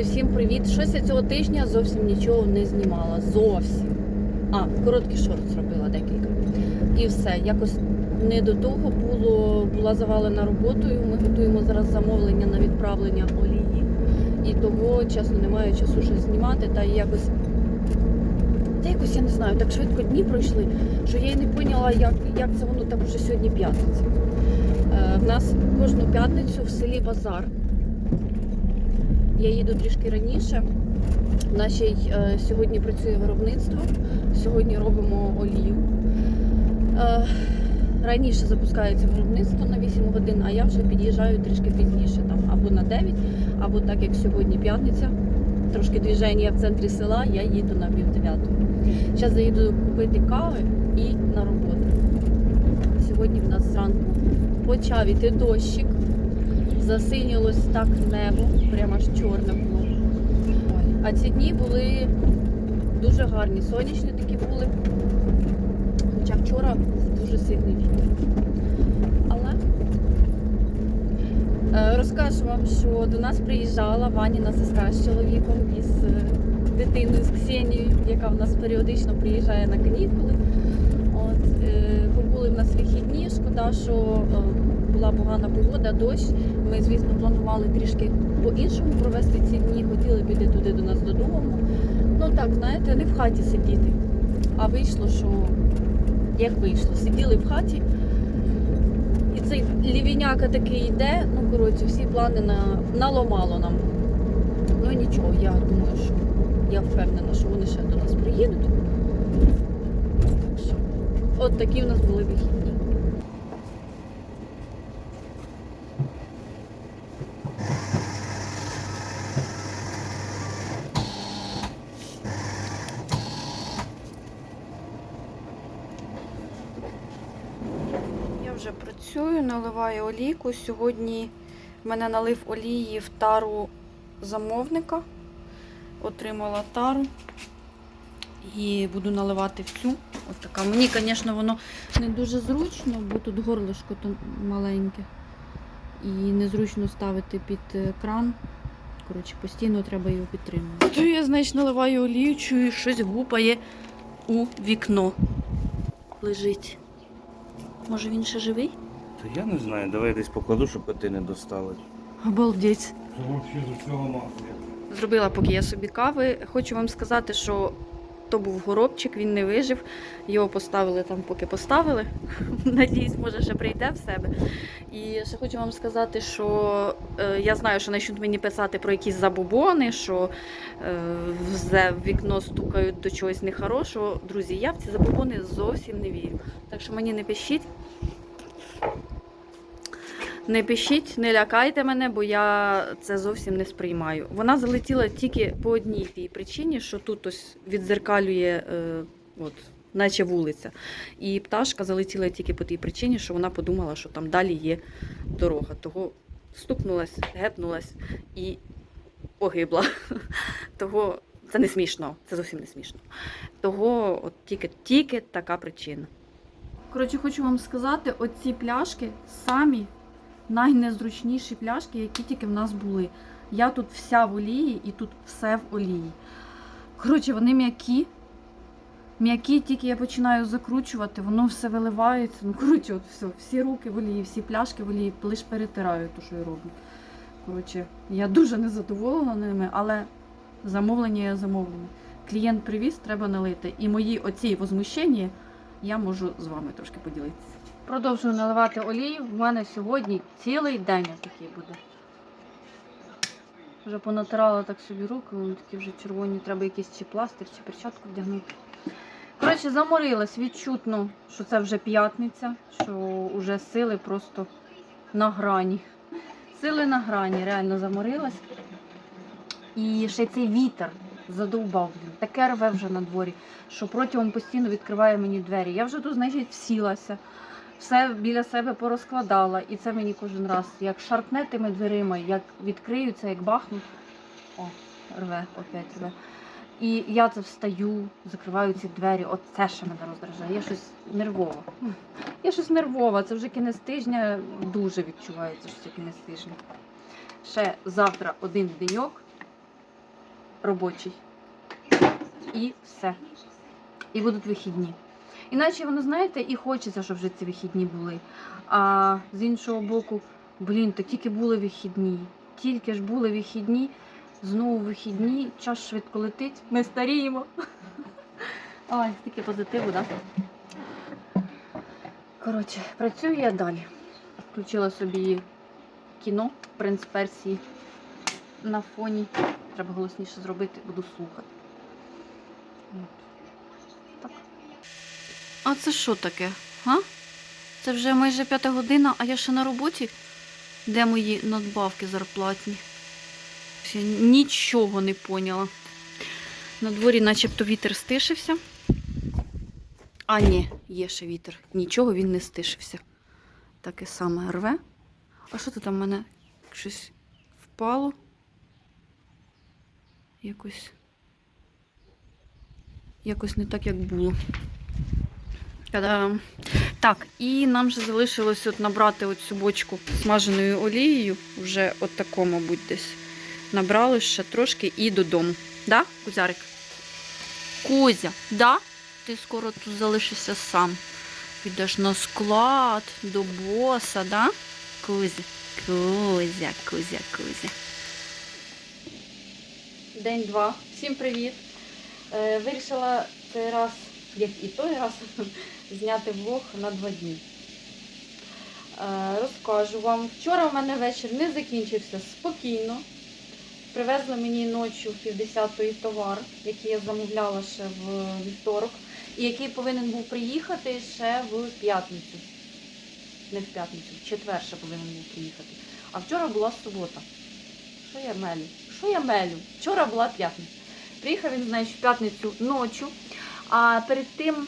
Друзі, всім привіт! Щось я цього тижня зовсім нічого не знімала. Зовсім. А, короткий шорт зробила декілька. І все. Якось не до того було, була завалена роботою. Ми готуємо зараз замовлення на відправлення олії. І того, чесно, немає часу щось знімати. Та якось. Та якось я не знаю, так швидко дні пройшли, що я й не поняла, як, як це воно так вже сьогодні п'ятниця. Е, в нас кожну п'ятницю в селі базар. Я їду трішки раніше. В нашій е, сьогодні працює виробництво. Сьогодні робимо олію. Е, раніше запускається виробництво на 8 годин, а я вже під'їжджаю трішки пізніше, там або на 9, або так як сьогодні п'ятниця. Трошки движення в центрі села, я їду на пів дев'ятої. Зараз заїду купити кави і на роботу. Сьогодні в нас зранку почав іти дощик. Засинілось так небо, прямо аж чорне було. А ці дні були дуже гарні, сонячні такі були. Хоча вчора був дуже сильний вітер. Але е, розкажу вам, що до нас приїжджала Ваніна сестра з чоловіком із е, дитиною з Ксенією, яка в нас періодично приїжджає на канікули. От, е, побули в нас вихідні. Шкода, що е, була погана погода, дощ. Ми, звісно, планували трішки по-іншому провести ці дні, хотіли піти туди до нас додому. Ну так, знаєте, не в хаті сидіти. А вийшло, що як вийшло, сиділи в хаті. І цей лівіняка такий йде, ну коротше, всі плани на, наламало нам. Ну нічого, я думаю, що я впевнена, що вони ще до нас приїдуть. От такі в нас були вихідні. Я вже працюю, наливаю олійку. Сьогодні в мене налив олії в тару замовника. Отримала тару. І буду наливати в цю. От така. Мені, звісно, воно не дуже зручно, бо тут горлишко маленьке. І незручно ставити під кран. Коротше, постійно треба його підтримувати. То я, значить, наливаю олію, чую, щось гупає у вікно. Лежить. Може він ще живий? Та я не знаю, давай я десь покладу, щоб коти не достали. Обалдеть. Це взагалі з усього масла. Зробила поки я собі кави. Хочу вам сказати, що то був горобчик, він не вижив. Його поставили там, поки поставили. Надіюсь, може ще прийде в себе. І ще хочу вам сказати, що е, я знаю, що почнуть мені писати про якісь забобони, що е, в в вікно стукають до чогось нехорошого. Друзі, я в ці забобони зовсім не вірю. Так що мені не пишіть. Не пишіть, не лякайте мене, бо я це зовсім не сприймаю. Вона залетіла тільки по одній тій причині, що тут ось відзеркалює, е, от, наче вулиця. І пташка залетіла тільки по тій причині, що вона подумала, що там далі є дорога. Того стукнулась, гепнулась і погибла. Того це не смішно, це зовсім не смішно. Того от тільки, тільки така причина. Коротше, хочу вам сказати, оці пляшки самі найнезручніші пляшки, які тільки в нас були. Я тут вся в олії і тут все в олії. Коротше, вони м'які. М'які, тільки я починаю закручувати, воно все виливається. Ну, коротше, от все, всі руки в олії, всі пляшки в олії, лише перетираю те, що я роблю. Коротше, я дуже незадоволена ними, але замовлення є замовлення. Клієнт привіз, треба налити. І мої оці возмущення я можу з вами трошки поділитися. Продовжую наливати олію. В мене сьогодні цілий день такий буде. Вже понатирала так собі руки, вони такі вже червоні, треба якийсь чи пластир, чи перчатку вдягнути. Коротше, заморилась відчутно, що це вже п'ятниця, що вже сили просто на грані. Сили на грані, реально заморилась. І ще цей вітер задовбав. Таке рве вже на дворі, що протягом постійно відкриває мені двері. Я вже тут, значить, всілася все біля себе порозкладала, і це мені кожен раз як шарпне тими дверима, як відкриються, як бахнуть. О, рве, опять рве. І я це встаю, закриваю ці двері. От це ще мене роздражає. Я щось нервова. Я щось нервова. Це вже кінець тижня дуже відчувається, що це кінець тижня. Ще завтра один деньок, робочий. І все. І будуть вихідні. Іначе воно, знаєте, і хочеться, щоб вже ці вихідні були. А з іншого боку, блін, то тільки були вихідні. Тільки ж були вихідні, знову вихідні, час швидко летить, ми старіємо. Ой, стільки позитиву, так? Да? Коротше, працюю я далі. Включила собі кіно Принц Персії на фоні. Треба голосніше зробити, буду слухати. От. Так. А це що таке? А? Це вже майже п'ята година, а я ще на роботі. Де мої надбавки зарплатні? Ще нічого не поняла. На дворі начебто вітер стишився. А, ні, є ще вітер. Нічого він не стишився. Таке саме рве. А що тут там в мене щось впало? Якось. Якось не так, як було. Та-дам. Так, і нам вже залишилось от набрати оцю бочку смаженою олією. Вже от тако, мабуть, десь набрали ще трошки і додому. Да, Кузярик? Кузя, да? Ти скоро тут залишишся сам. Підеш на склад до боса, да? Кузя, Кузя, Кузя, Кузя. День два. Всім привіт. Е, вирішила цей раз, як і той раз, зняти влог на два дні. Е, розкажу вам. Вчора у мене вечір не закінчився спокійно. Привезли мені ночі в 50-ї товар, який я замовляла ще в вівторок, і який повинен був приїхати ще в п'ятницю. Не в п'ятницю, в четвер ще повинен був приїхати. А вчора була субота. Що я мелю? Що я мелю? Вчора була п'ятниця. Приїхав він, значить, в п'ятницю ночі. А перед тим,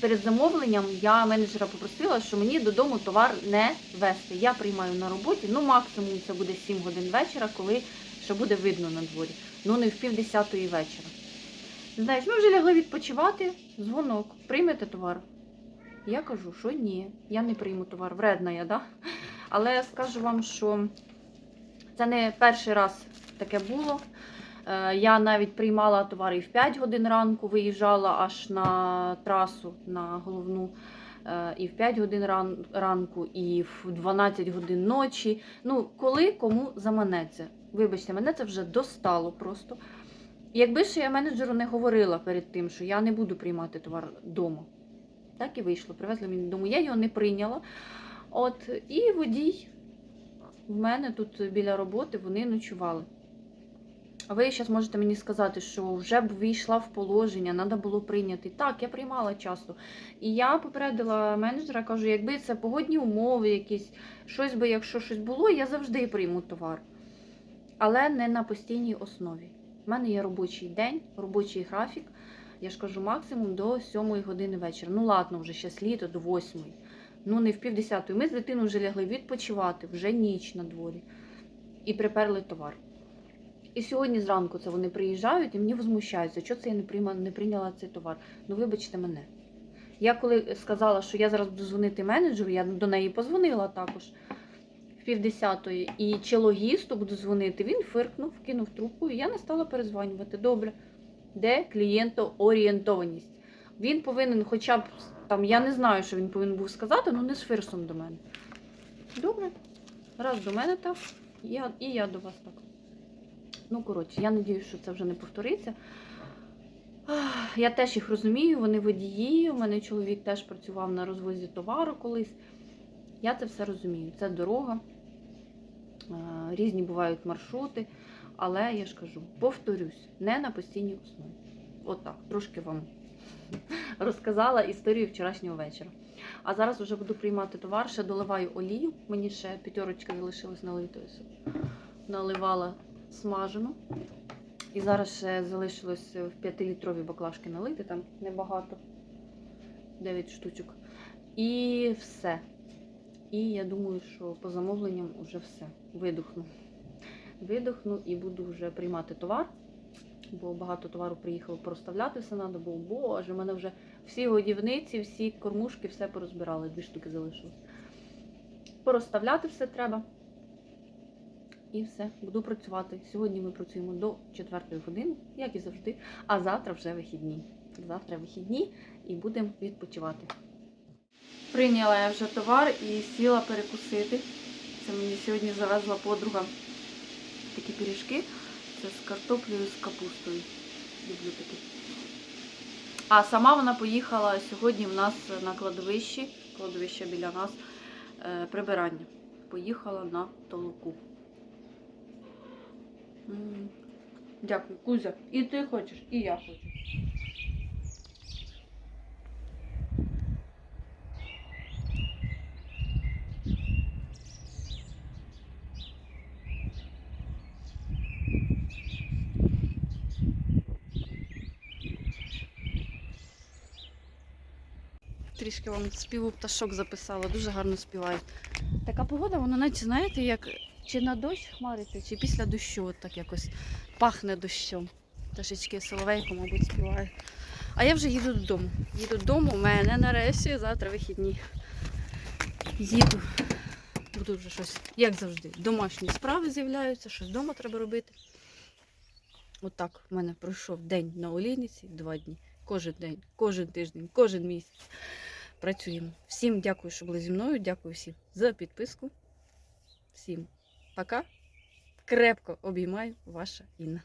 перед замовленням, я менеджера попросила, що мені додому товар не вести. Я приймаю на роботі, ну максимум це буде 7 годин вечора, коли ще буде видно на дворі. Ну не в пів десятої вечора. Знаєш, ми вже лягли відпочивати, дзвонок, приймете товар. Я кажу, що ні, я не прийму товар. Вредна я, да? Але скажу вам, що це не перший раз таке було. Е, Я навіть приймала товари і в 5 годин ранку, виїжджала аж на трасу на головну. е, І в 5 годин ран- ранку, і в 12 годин ночі. Ну, коли кому заманеться. Вибачте, мене це вже достало просто. Якби ще я менеджеру не говорила перед тим, що я не буду приймати товар вдома. Так і вийшло. Привезли мені додому. Я його не прийняла. От, і водій в мене тут біля роботи вони ночували. А ви зараз можете мені сказати, що вже б війшла в положення, треба було прийняти. Так, я приймала часто. І я попередила менеджера, кажу, якби це погодні умови, якісь, щось би, якщо щось було, я завжди прийму товар. Але не на постійній основі. У мене є робочий день, робочий графік. Я ж кажу, максимум до 7 години вечора. Ну, ладно, вже зараз літо до 8. Ну, не в півдесятої. Ми з дитиною вже лягли відпочивати, вже ніч на дворі. І приперли товар. І сьогодні зранку це вони приїжджають і мені возмущаються, що це я не прийма, не прийняла цей товар. Ну, вибачте мене. Я коли сказала, що я зараз буду дзвонити менеджеру, я до неї позвонила також в півдесятої, і чи логісту буду дзвонити, він фиркнув, кинув трубку, і я не стала перезванювати. Добре, де клієнтоорієнтованість? Він повинен, хоча б там, я не знаю, що він повинен був сказати, ну не з фирсом до мене. Добре, раз до мене так, і я до вас так. Ну, коротше, я сподіваюся, що це вже не повториться. Я теж їх розумію, вони водії. У мене чоловік теж працював на розвозі товару колись. Я це все розумію. Це дорога, різні бувають маршрути. Але я ж кажу, повторюсь, не на постійній основі. Отак, трошки вам розказала історію вчорашнього вечора. А зараз вже буду приймати товар, ще доливаю олію. Мені ще п'ятерочка залишилась налити. Ось Наливала смажену. І зараз ще залишилось в 5-літрові баклажки налити, там небагато. 9 штучок. І все. І я думаю, що по замовленням вже все. Видохну. Видохну і буду вже приймати товар. Бо багато товару приїхало проставляти все треба, бо боже, в мене вже всі годівниці, всі кормушки, все порозбирали, дві штуки залишилось. Порозставляти все треба. І все, буду працювати. Сьогодні ми працюємо до 4 години, як і завжди. А завтра вже вихідні. Завтра вихідні і будемо відпочивати. Прийняла я вже товар і сіла перекусити. Це мені сьогодні завезла подруга такі пиріжки. Це з картоплею з капустою. Люблю такі. А сама вона поїхала сьогодні в нас на кладовищі, кладовище біля нас, е, прибирання. Поїхала на толоку. Дякую, Кузя. І ти хочеш, і я хочу. Трішки вам співу пташок записала, дуже гарно співають. Така погода, вона навіть, знаєте, як чи на дощ хмариться, чи після дощу от так якось пахне дощом. Пташечки соловейко, мабуть, співає. А я вже їду додому. Їду додому, у мене нарешті завтра вихідні. Їду. Буду вже щось, як завжди, домашні справи з'являються, щось вдома треба робити. Отак в мене пройшов день на олійниці, два дні. Кожен день, кожен тиждень, кожен місяць. Працюємо. Всім дякую, що були зі мною. Дякую всім за підписку. Всім пока. Крепко обіймаю ваша Інна.